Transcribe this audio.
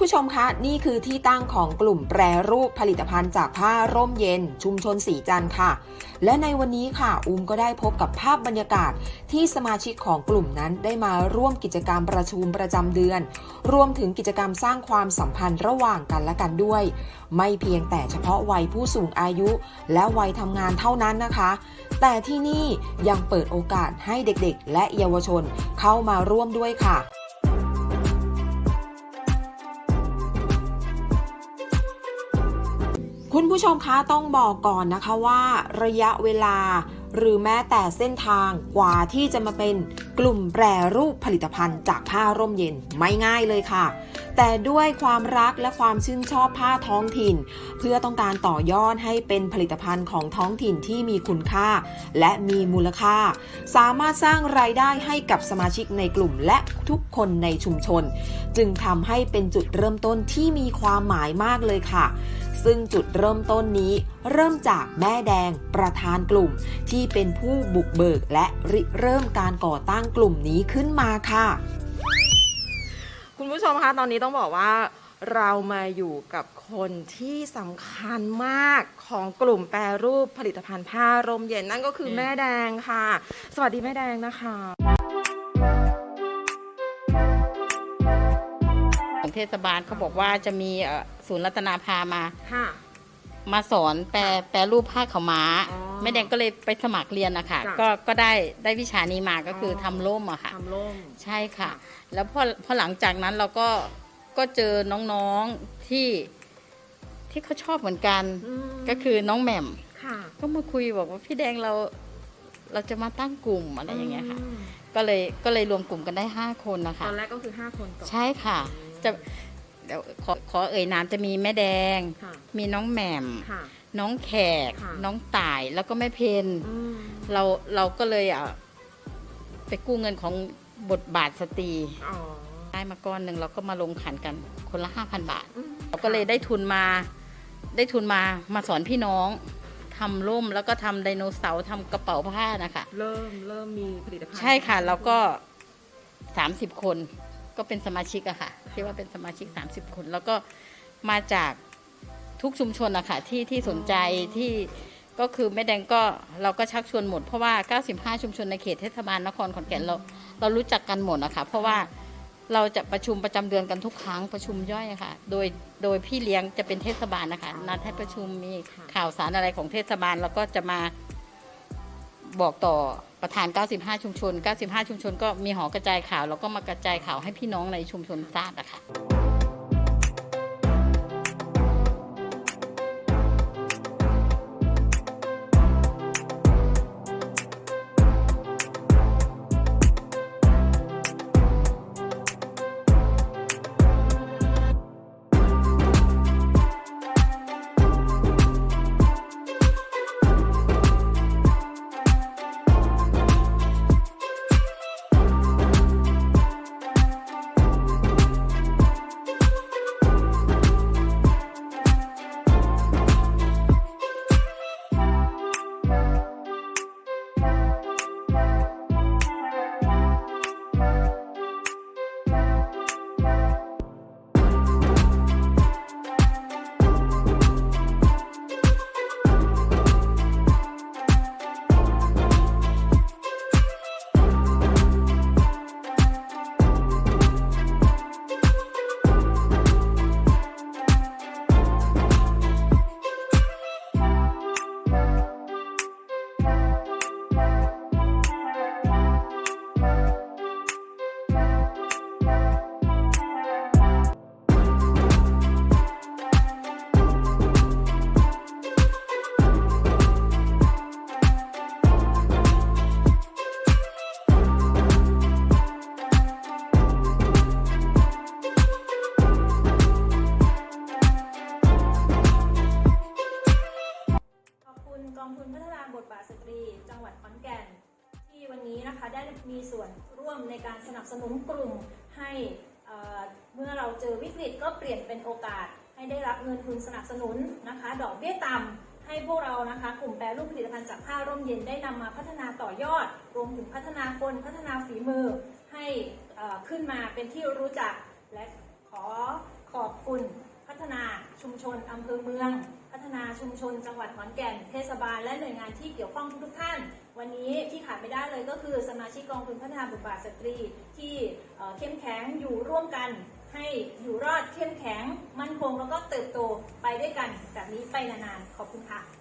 ผู้ชมคะ นี่คือที่ตั้งของกลุ่มแปรรูปผลิตภัณฑ์จากผ้าร่มเย็น ชุมชนสีจันค่ะ และในวันนี้ค่ะ อุ้มก็ได้พบกับภาพบรรยากาศ ที่สมาชิกของกลุ่มนั้นได้มาร่วมกิจกรรมประชุมประจำเดือน รวมถึงกิจกรรมสร้างความสัมพันธ์ระหว่างกันและกันด้วย ไม่เพียงแต่เฉพาะวัยผู้สูงอายุ และวัยทำงานเท่านั้นนะคะ แต่ที่นี่ยังเปิดโอกาสให้เด็กๆ และเยาวชนเข้ามาร่วมด้วยค่ะ คุณผู้ชมคะต้องบอกก่อนนะคะว่าระยะเวลาหรือแม้แต่เส้นทางกว่าที่จะมาเป็นกลุ่มแปรรูปผลิตภัณฑ์จากผ้าร่มเย็นไม่ง่ายเลยค่ะ แต่ด้วยความรักและความชื่นชอบผ้าท้องถิ่น เพื่อต้องการต่อยอดให้เป็นผลิตภัณฑ์ของท้องถิ่นที่มีคุณค่า และมีมูลค่า สามารถสร้างรายได้ให้กับสมาชิกในกลุ่มและทุกคนในชุมชน จึงทำให้เป็นจุดเริ่มต้นที่มีความหมายมากเลยค่ะ ซึ่งจุดเริ่มต้นนี้เริ่มจากแม่แดงประธานกลุ่ม ที่เป็นผู้บุกเบิกและริเริ่มการก่อตั้งกลุ่มนี้ขึ้นมาค่ะ คุณผู้ชมคะตอนนี้ต้องบอกว่าเรามาอยู่กับคนที่สำคัญมากของกลุ่มแปรรูปผลิตภัณฑ์ผ้าร่มเย็นนั่นก็คือแม่แดงค่ะ สวัสดีแม่แดงนะคะ ของเทศบาลเขาบอกว่าจะมีเอ่อศูนย์รัตนาภามา ค่ะ มาสอนแปลแปลรูปผ้าขาวม้า อ๋อ แม่แดงก็เลยไปสมัครเรียนนะคะจ้ะ ก็ก็ได้ได้วิชานี้มาก็คือออทำร่มอะค่ะ ทำร่ม ใช่ค่ะ แล้วพอพอหลังจากนั้นเราก็ก็เจอน้องๆที่ที่เขาชอบเหมือนกันก็คือน้องแหม่ม ค่ะก็มาคุยบอกว่าพี่แดงเราเราจะมาตั้งกลุ่มอะไรอย่างเงี้ยค่ะก็เลยก็เลยรวมกลุ่มกันได้ห้าคนนะตคะ อนแรกก็คือ5คนก่อนใช่ค่ะ จะเดี๋ยวขอขอเอ่ยนามจะมีแม่แดง ค่ะมีน้องแหม่ม ค่ะ น้องแขก ค่ะ น้องต่ายแล้วก็แม่เพนอืมเราเราก็เลยอะไปกู้เงินของบทบาทสตรี อ๋อได้มาก้อนหนึ่งเราก็มาลงขันกันคนละห้าพันบาท อืมเราก็เลยได้ทุนมา ได้ทุนมามาสอนพี่น้องทำร่มแล้วก็ทำไดโนเสาร์ทำกระเป๋าผ้านะคะ เริ่มเริ่มมีผลิตภัณฑ์ใช่ค่ะแล้วก็สามสิบคนก็เป็นสมาชิกอะค่ะที่ว่าเป็นสมาชิกสามสิบคน แล้วก็มาจาก ทุกชุมชนอะค่ะที่ที่สนใจที่ก็คือแม่แดงก็เราก็ชักชวนหมดเพราะว่า 95 ชุมชนในเขตเทศบาลนครขอนแก่นเราเรารู้จักกันหมดอะค่ะเพราะว่าเราจะประชุมประจำเดือนกันทุกครั้งประชุมย่อยอะค่ะ โดยโดยพี่เลี้ยงจะเป็นเทศบาลนะคะนัดให้ประชุมมีข่าวสารอะไรของเทศบาลแล้วก็จะมาบอกต่อประธาน 95 ชุมชน 95 ชุมชน ก็มีหอกระจายข่าว แล้วก็มากระจายข่าวให้พี่น้องในชุมชนทราบอะค่ะ ทุนพัฒนาบทบาทสตรี จังหวัดขอนแก่น ที่วันนี้นะคะได้มีส่วนร่วมในการสนับสนุนกลุ่มให้เมื่อเราเจอวิกฤตก็เปลี่ยนเป็นโอกาส ให้ได้รับเงินทุนสนับสนุนนะคะ ดอกเบี้ยต่ำให้พวกเรานะคะ กลุ่มแปรรูปผลิตภัณฑ์จากผ้าร่มเย็นได้นำมาพัฒนาต่อยอด รวมถึงพัฒนาคนพัฒนาฝีมือให้ขึ้นมาเป็นที่รู้จักและขอขอบคุณ พัฒนาชุมชนอำเภอเมือง พัฒนาชุมชนจังหวัดขอนแก่น เทศบาล และหน่วยงานที่เกี่ยวข้องทุกท่าน วันนี้ที่ขาดไม่ได้เลยก็คือสมาชิกกองทุนพัฒนาบทบาทสตรี ที่เข้มแข็งอยู่ร่วมกัน ให้อยู่รอดเข้มแข็ง มั่นคงแล้วก็เติบโตไปด้วยกันแบบนี้ไปนานๆขอบคุณค่ะ